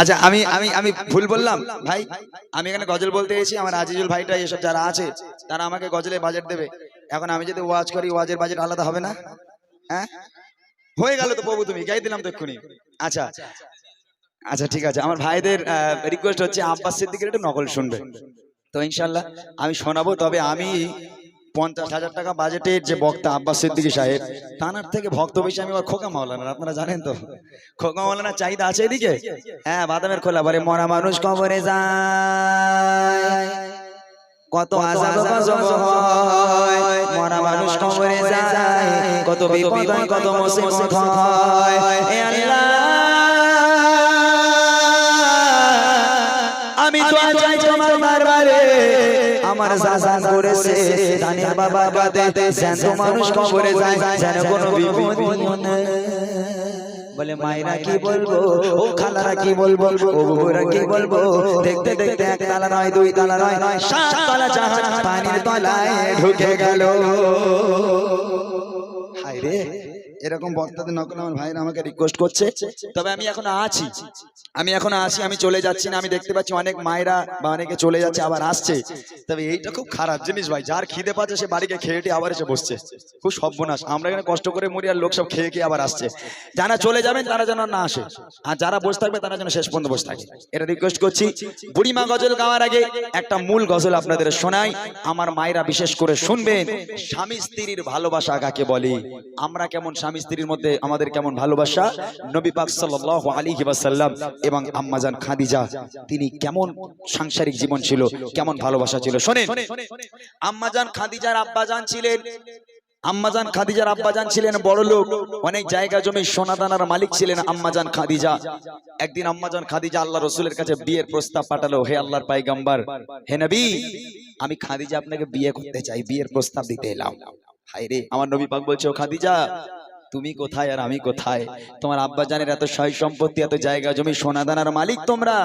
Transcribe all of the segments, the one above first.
আচ্ছা আমি আমি আমি ভুল বললাম? ভাই, আমি এখানে গজল বলতে এসেছি, আমার আজিজুল ভাইটা এসব যারা আছে, তারা আমাকে গজলের বাজেট দেবে। এখন আমি যদি ওয়াজ করি, ওয়াজের বাজেট আলাদা হবে না? হ্যাঁ? হয়ে গেল তো প্রভু তুমি, গাই দিলাম তো এক্ষুনি। আচ্ছা আচ্ছা ঠিক আছে। আমার ভাইদের রিকোয়েস্ট হচ্ছে আব্বাস সিদ্দিকের একটু নকল শুনবে। তো ইনশাল্লাহ আমি শোনাবো, তবে আমি পঞ্চাশ হাজার টাকা বাজেটের যে বক্তা আব্বাস সিদ্দিকী সাহেব তানার থেকে ভক্ত বেশি আমি আবার খোকা মাওলানা আপনারা জানেন তো। খোকা মাওলানার চাহিদা আছে এদিকে? হ্যাঁ বাদামের খোলা বলে মরা মানুষ কবরে যায়। কত আজাব গজব হয়। মরা মানুষ কবরে যায়। কত বিপদ হয় কত মুসিবত হয়। এ আল্লাহ। আমি তো চাই আমার জাজান করেছে, দানের বাবা কাঁদে যেন মানুষ কবরে যায়, যেন কোনো বিপদ মনে বলে, মায়েরা কি বলব? ও খালারা কি বলব? ও বুবুরা কি বলব? দেখতে দেখতে এক তালা নয়, দুই তালা নয় নয়, সাত তালা জাহান পানির তলায় ঢুকে গেল। হায় রে! এরকম বক্তাদের নকল আমার ভাইরা আমাকে রিকোয়েস্ট করছে। তবে আমি এখন আছি। আমি এখন আছি। আমি চলে যাচ্ছি না আমি দেখতে পাচ্ছি অনেক মায়েরা বা অনেকে চলে যাচ্ছে আবার আসছে। তবে এইটা খুব খারাপ জিনিস ভাই যার খিদে পাচ্ছে সে বাড়িকে খেয়ে টেয়ে আবার এসে বসছে। খুব সর্বনাশ। আমরা এখানে কষ্ট করে মরি আর লোক সব খেয়ে খেয়ে আবার আসছে। যারা চলে যাবেন তারা যেন না আসে। আর যারা বসে থাকবে তারা যেন শেষ পর্যন্ত বসে থাকে। এটা রিকোয়েস্ট করছি। বুড়িমা গজল গাওয়ার আগে একটা মূল গজল আপনাদের শোনাই। আমার মায়েরা বিশেষ করে শুনবেন। স্বামী স্ত্রীর ভালোবাসা কাকে বলে? আমরা কেমন স্বামী স্ত্রীর মধ্যে আমাদের কেমন ভালোবাসা? নবী পাক সাল্লাল্লাহু আলাইহি ওয়াসাল্লাম এবং আম্মাজান খাদিজা, তিনি কেমন সাংসারিক জীবন ছিল, কেমন ভালোবাসা ছিল? শোনেন, আম্মাজান খাদিজার আব্বাজান ছিলেন, আম্মাজান খাদিজার আব্বাজান ছিলেন বড় লোক, অনেক জায়গা জমি সোনাদানার মালিক ছিলেন আম্মাজান খাদিজা। একদিন আম্মাজান খাদিজা আল্লাহ রসুলের কাছে বিয়ের প্রস্তাব পাঠালো, হে আল্লাহর পাইগাম্বার হে নবী, আমি খাদিজা আপনাকে বিয়ে করতে চাই, বিয়ের প্রস্তাব দিতে এলাম। হায় রে আমার নবী পাক বলছে, ও খাদিজা তুমি কোথায় আর আমি কোথায়? তোমার আব্বা জানের এত সয় সম্পত্তি এত জায়গা, জমি, সোনাদানার মালিক তোমরা?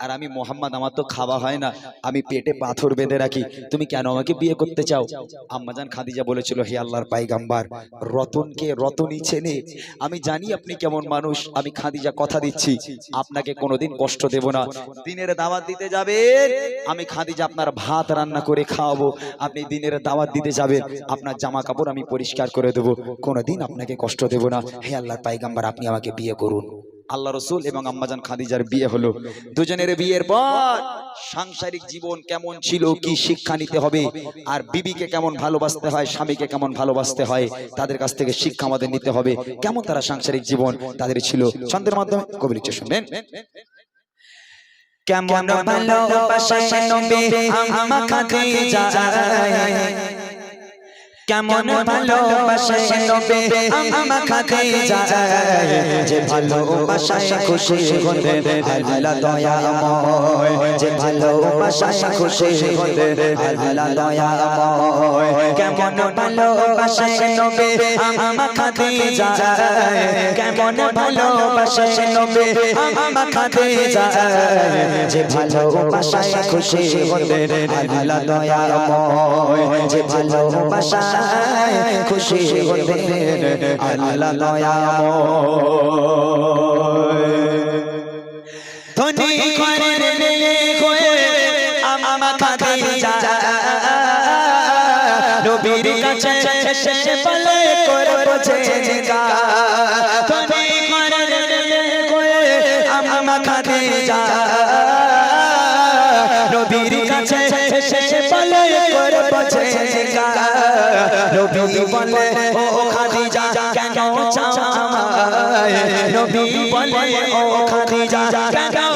আর আমি মোহাম্মদ, আমার তো খাওয়া হয় না। আমি পেটে পাথর বেঁধে রাখি। তুমি কেন আমাকে বিয়ে করতে চাও? আম্মাজান খাদিজা বলেছিল, হে আল্লাহর পাইগাম্বার, রতনকে রতনই চেনে। আমি জানি আপনি কেমন মানুষ, আমি খাদিজা কথা দিচ্ছি। আপনাকে কোনোদিন কষ্ট দেব না। দিনের দাওয়াত দিতে যাবেন, আমি খাদিজা আপনার ভাত রান্না করে খাওয়াবো। আপনি দিনের দাওয়াত দিতে যাবেন, আপনার জামা কাপড় আমি পরিষ্কার করে দেবো। কোনোদিন আপনাকে কষ্ট দেব না। হে আল্লাহর পাইগাম্বার, আপনি আমাকে বিয়ে করুন। আল্লাহ রসুল এবং আম্মাজান খাদিজার বিয়ে হলো। দুজনের বিয়ের পর সাংসারিক জীবন কেমন ছিল কি শিক্ষা নিতে হবে আর বিবিকে কেমন ভালোবাসতে হয় স্বামীকে কেমন ভালোবাসতে হয় তাদের কাছ থেকে শিক্ষা আমাদের নিতে হবে। কেমন তারা সাংসারিক জীবন তাদের ছিল? ছন্দের মাধ্যমে কবি লিখছে শুনবেন কেমন ভালোবাসে নবী আমা খাদিজা। কেমন ভালোবাসে নবী আমা খাদিজা যে ভালোবাসায় খুশি হতে আল্লাহ দয়াময় যে ভালোবাসায় খুশি হতে আল্লাহ দয়াময় কেমন ভালোবাসে নবী আমা খাদিজা কেমন ভালোবাসে নবী আমা খাদিজা যে ভালোবাসায় খুশি হতে আল্লাহ দয়াময় যে ভালোবাসায় খুশি হতে আল্লাহ দয়াময়। ধনী ঘরের আমা খাদিজা নবীর কাছে শেষে বলে করব জেগা নবী বলে, ও খাদিজা, কেন চাও আমায় নবী বলে, ও খাদিজা, কেন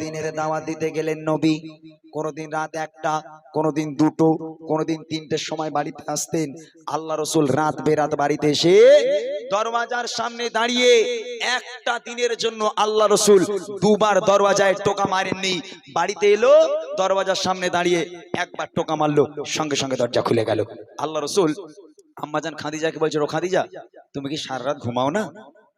দিনের দাওয়াত দিতে গেলেন নবী। কোনোদিন রাত একটা, কোনোদিন দুটো, কোনোদিন তিনটের সময় বাড়িতে আসতেন। আল্লাহ রসুল রাত বেরাত বাড়িতে এসে দরওয়াজার সামনে দাঁড়িয়ে একটা দিনের জন্য আল্লাহ রসুল দুবার দরওয়াজায় টোকা মারেননি। বাড়িতে এলো, দরওয়াজার সামনে দাঁড়িয়ে একবার টোকা মারলো, সঙ্গে সঙ্গে দরজা খুলে গেল। আল্লাহ রসুল আম্মাজান খাদিজাকে বলছে রো খাদিজা তুমি কি সারা রাত ঘুমাও না?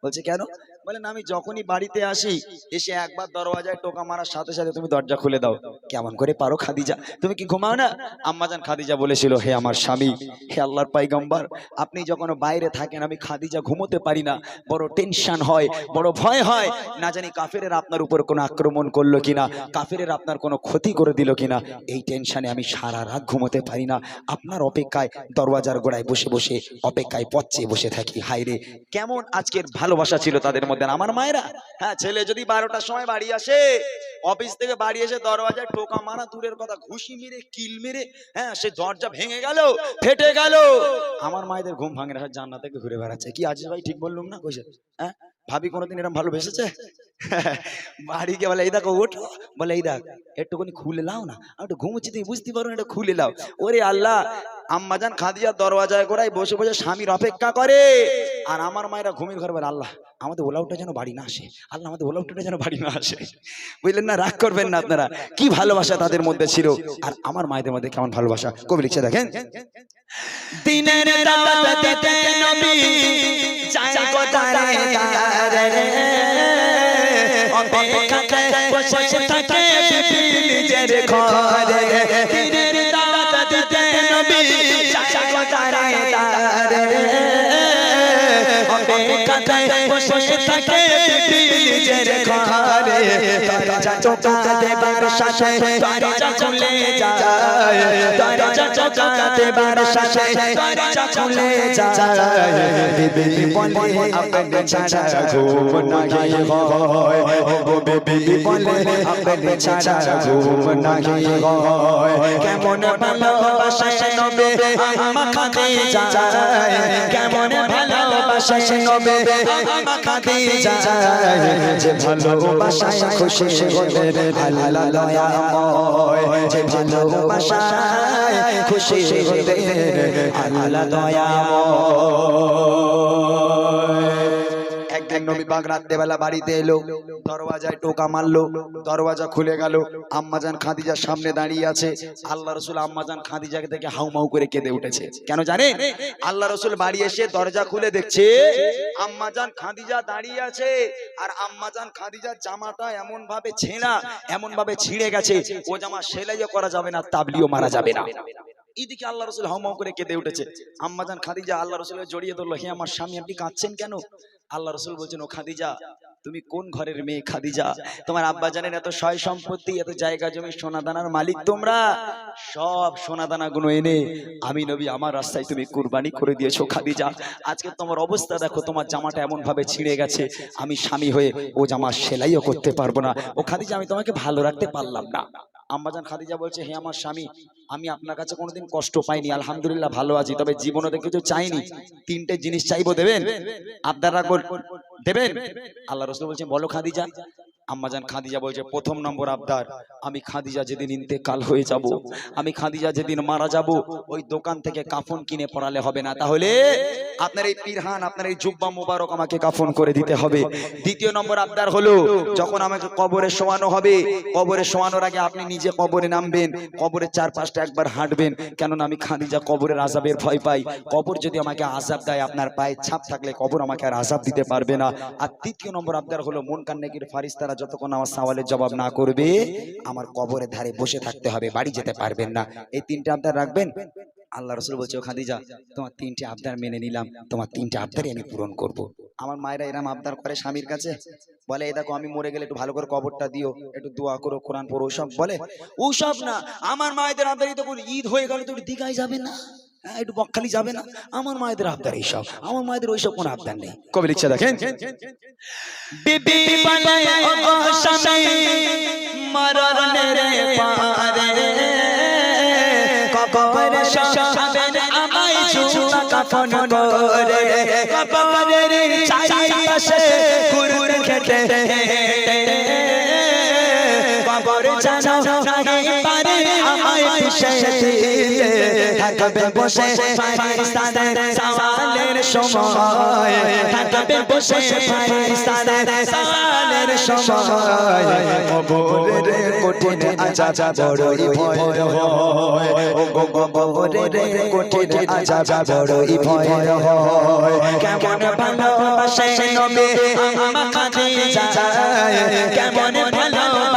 বলছে কেন? বলেন, আমি যখনই বাড়িতে আসি, এসে একবার দরওয়াজায় টোকা মারার সাথে সাথে তুমি দরজা খুলে দাও। কেমন করে পারো খাদিজা? তুমি কি ঘুমাও না? আম্মাজান খাদিজা বলেছিল, হে আমার স্বামী, হে আল্লাহর পাইগম্বর, আপনি যখন বাইরে থাকেন, আমি খাদিজা ঘুমোতে পারি না। বড় টেনশন হয়, বড় ভয় হয়। না জানি কাফেরের আপনার উপর কোনো আক্রমণ করল কিনা, কাফেরের আপনার কোনো ক্ষতি করে দিল কিনা। এই টেনশনে আমি সারা রাত ঘুমোতে পারি না। আপনার অপেক্ষায় দরওয়াজার গোড়ায় বসে বসে, অপেক্ষায় পচ্ছে বসে থাকি। হাইরে কেমন আজকের ভালোবাসা ছিল তাদের মধ্যে। আর আমার মায়েরা হ্যাঁ ছেলে যদি বারোটার সময় বাড়ি আসে, অফিস থেকে বাড়ি এসে দরওয়াজায় টোকা মারা, দূরের কথা, ঘুষি মেরে, কিল মেরে হ্যাঁ সে দরজা ভেঙে গেল, ফেটে গেল। আমার মায়েদের ঘুম ভাঙে না, জান্নাত থেকে ঘুরে বেড়াচ্ছে। কি আজিজ ভাই ঠিক বললুম না? কইছে হ্যাঁ ভাবি কোনোদিন এরকম ভালো বেসেছে বাড়ি গিয়ে বলে, এই দেখো, ওঠো। বলে, এই দেখ, একটুখানি খুলে লাও না, আমি একটু ঘুমোচ্ছি, তুমি বুঝতে পারো এটা খুলে লাও। ওরে আল্লাহ আম্মাজান খাদিজার দরওয়াজায় গোড়ায় বসে বসে স্বামীর অপেক্ষা করে। আর আমার মায়েরা ঘুমিয়ে ঘর বলে, আল্লাহ আমাদের ওলাউটা যেন বাড়ি না আসে। আল্লাহ, আমাদের ওলাউটা যেন বাড়ি না আসে। বুঝলেন না? রাগ করবেন না আপনারা। কি ভালোবাসা তাদের মধ্যে ছিল? আর আমার মায়েদের মধ্যে কেমন ভালোবাসা? কবি লিখছে, দেখেন। দিনের দাওয়াত দিতে বসে থাকে নিজের ঘরে। দরজা চোকা দেবার সাথে দরজা খুলে যায়। দরজা চোকা দেবার সাথে দরজা খুলে যায়। বিবি বলে আপনি ছাড়া ঘুম নাই হয়। ও বিবি বলে আপনি ছাড়া ঘুম নাই হয়। কেমন ভালোবাসা নবে আমা খাতে যায়। কেমন ভালোবাসা নবে যায়। যে ভালোবাসায় খুশি হলে আল্লাহ দয়াময়। যে ভালোবাসায় খুশি হলে আল্লাহ নবী পাক রাত্রেবেলা বাড়িতে এলো, দরওয়াজায় টোকা মারলো, দরওয়াজা খুলে গেল, আম্মাজান খাদিজার সামনে দাঁড়িয়ে আছে, আল্লাহ রসুল আম্মাজান খাদিজাকে দেখে হাউমাউ করে কেঁদে উঠেছে। কেন জানেন আল্লাহ রসুল বাড়ি এসে দরজা খুলে দেখছে, আম্মাজান খাদিজা দাঁড়িয়ে আছে, আর আম্মাজান খাদিজার জামাটা এমন ভাবে ছেঁড়া এমন ভাবে ছিঁড়ে গেছে, ও জামা সেলাইও করা যাবে না, তাবলিও মারা যাবে না। এদিকে আল্লাহ রসুল হাউমাউ করে কেঁদে উঠেছে। আম্মাজান খাদিজা আল্লাহ রসুলের জড়িয়ে ধরলো, হে আমার স্বামী, আপনি কাঁদছেন কেন? আল্লাহ রসুল বলছেন ও খাদিজা তুমি কোন ঘরের মেয়ে খাদিজা? তোমার আব্বা জানেন এত সয় সম্পত্তি এত জায়গা জমি সোনা দানার মালিক তোমরা? সব সোনা দানা গুলো এনে আমি নবী আমার রাস্তায় তুমি কুরবানি করে দিয়েছ খাদিজা। আজকে তোমার অবস্থা দেখো তোমার জামাটা এমন ভাবে ছিঁড়ে গেছে আমি স্বামী হয়ে ও জামা সেলাইও করতে পারব না। ও খাদিজা আমি তোমাকে ভালো রাখতে পারলাম না। আম্বাজান খাদিজা বলছে হে আমার স্বামী আমি আপনার কাছে কোনোদিন কষ্ট পাইনি, আলহামদুলিল্লাহ ভালো আছি, তবে জীবনে কিছু চাইনি। তিনটে জিনিস চাইব দেবেন? রাখব? দেবেন? আল্লাহ রসুল বলছেন, বলো খাদিজা। আম্মাজান খাদিজা বলছে প্রথম নম্বর আবদার আমি খাদিজা যেদিন ইন্তেকাল হয়ে যাব আমি খাদিজা যেদিন মারা যাব ওই দোকান থেকে কাফন কিনে পড়ালে হবে না। তাহলে আপনার এই পিরহান আপনার এই জুব্বা মোবারক আমাকে কাফন করে দিতে হবে। দ্বিতীয় নম্বর আবদার হলো যখন আমাকে কবরে শোয়ানো হবে কবরে শোয়ানোর আগে আপনি নিজে কবরে নামবেন কবরের চারপাশটা একবার হাঁটবেন কেননা আমি খাদিজা কবরের আজাবের ভয় পাই। কবর যদি আমাকে আজাব দেয় আপনার পায়ে ছাপ থাকলে কবর আমাকে আর আজাব দিতে পারবে না আর তৃতীয় নম্বর আবদার হলো মন কান্নাকির ফারিস্তারা যতক্ষণ আমার সওয়ালের জবাব না করবে, আমার কবরের ধারে বসে থাকতে হবে, বাড়ি যেতে পারবেন না। এই তিনটে আবদার রাখবেন? আল্লাহ রসুল বলছে, ও খাদিজা, তোমার তিনটে আবদার মেনে নিলাম, তোমার তিনটে আবদারই আমি পূরণ করব। আমার মায়েরা এরম আবদার করে স্বামীর কাছে, বলে, এই দেখো, আমি মরে গেলে একটু ভালো করে কবরটা দিও, একটু দোয়া করো, কোরআন পড়ো, ওসব। বলে, ওসব না, আমার মায়েদের আবদারই তো ঈদ হয়ে গেল তো একটু দীঘায় যাবে না? হ্যাঁ, একটু বকখালি যাবে না। আমার মায়েদের আবদার এইসব। আমার মায়েদের ওইসব কোনো আবদার নেই। কবে লিখছে দেখেন। বিবি বলে ও স্বামী মরণের পারে। কবর শশাবেন আমায় চুমা কাফন করে। কবরের চারিপাশে কুরুর খেতে কবর জানা নাহি পারে আমায় পিছে দিতে থাকবে বসে ফারিস্তাদের সওয়ালের সময়। থাকবে বসে ফারিস্তাদের সওয়ালের সময়। কবরের কঠিন আজাব বড়ই ভয় হয় ও কবরের কঠিন আজাব বড়ই ভয় হয় কেমন ভালোবাসে নবে আমা খাদিজা? কেমন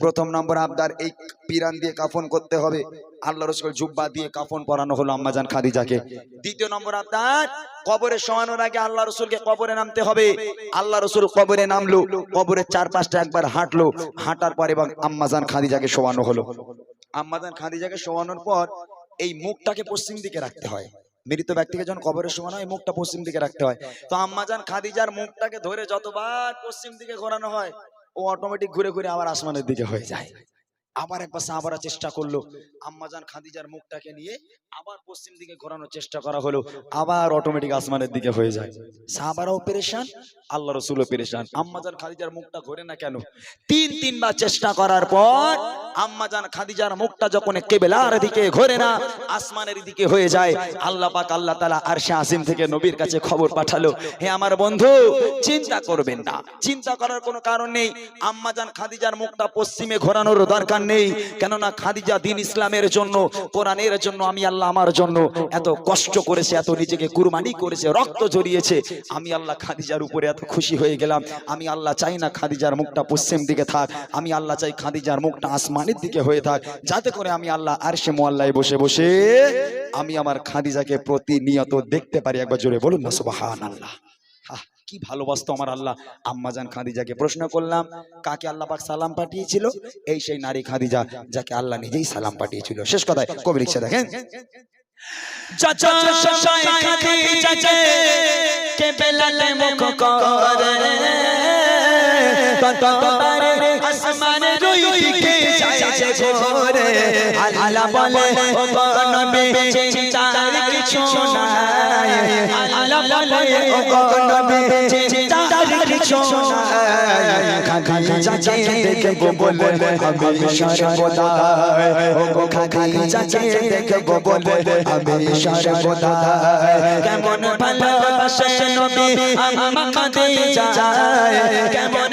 প্রথম নম্বর আবদার, এই পিরান দিয়ে কাফন করতে হবে। আল্লাহ রসুল জুব্বা দিয়ে কাফন পরানো হলো আম্মাজান খাদিজাকে। দ্বিতীয় নম্বর আবদার, কবরে শোয়ানোর আগে আল্লাহ রসুলকে কবরে নামতে হবে। আল্লাহ রসুল কবরে নামলো, কবরের চার পাঁচটা একবার হাঁটলো, হাঁটার পর এবং আম্মাজান খাদিজাকে শোয়ানো হলো। আম্মাজান খাদিজাকে শোয়ানোর পর এই মুখটাকে পশ্চিম দিকে রাখতে হয়। মৃত ব্যক্তিকে যখন কবরে শোয়ানো হয় মুখটা পশ্চিম দিকে রাখতে হয়। তো আম্মাজান খাদিজার মুখটাকে ধরে যতবার পশ্চিম দিকে ঘোরানো হয় ও অটোমেটিক ঘুরে ঘুরে আবার আসমানের দিকে হয়ে যায়। আবার একবার সাহাবারা চেষ্টা করল। আম্মাজান খাদিজার মুখটাকে নিয়ে আবার পশ্চিম দিকে ঘোরানোর চেষ্টা করা হলো। আবার অটোমেটিক আসমানের দিকে হয়ে যায়। সাহাবারাও পেরেশান, আল্লাহ রসুলও পেরেশান। আম্মাজান খাদিজার মুখটা ঘোরে না কেন? তিন, তিনবার চেষ্টা করার পর আম্মাজান খাদিজার মুখটা যখন কেবেলার দিকে ঘোরে না, আসমানের দিকে হয়ে যায়। আল্লাহ পাক আল্লাহ তালা আরশে আসিম থেকে নবীর কাছে খবর পাঠালো। হে আমার বন্ধু, চিন্তা করবেন না। চিন্তা করার কোনো কারণ নেই। আম্মাজান খাদিজার মুখটা পশ্চিমে ঘোরানোর দরকার নেই। কেননা খাদিজা দিন ইসলামের জন্য, কোরআনের জন্য, আমি আল্লাহ আমার জন্য এত কষ্ট করেছে, এত নিজেকে কুরবানি করেছে, রক্ত জড়িয়েছে আমি আল্লাহ খাদিজার উপরে এত খুশি হয়ে গেলাম। আমি আল্লাহ চাই না খাদিজার মুখটা পশ্চিম দিকে থাক। আমি আল্লাহ চাই খাদিজার মুখটা আসমানের দিকে হয়ে থাক। যাতে করে আমি আল্লাহ আর সে মোয়াল্লায় বসে বসে আমি আমার খাদিজাকে প্রতিনিয়ত দেখতে পারি। একবার জোরে বলুন না সুবাহান আল্লাহ কি ভালোবাসতো আমার আল্লাহ? আম্মাজান খাদিজাকে প্রশ্ন করলাম কাকে আল্লাহ পাক সালাম পাঠিয়েছিল? এই সেই নারী খাদিজা যাকে আল্লাহ নিজেই সালাম পাঠিয়েছিল। শেষ কথায় কবি লিখছে দেখেন। চাচা খাদিজা কে বেলালে মুখ করে? আসমানে রুই দিকে যায় যে ঘরে বলে ও নবী চিন্তার কিছু নাই। কেমন ভালোবাসে নবী আমাকে যায়। কেমন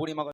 দয়াময় চলেন এবার বুড়িমা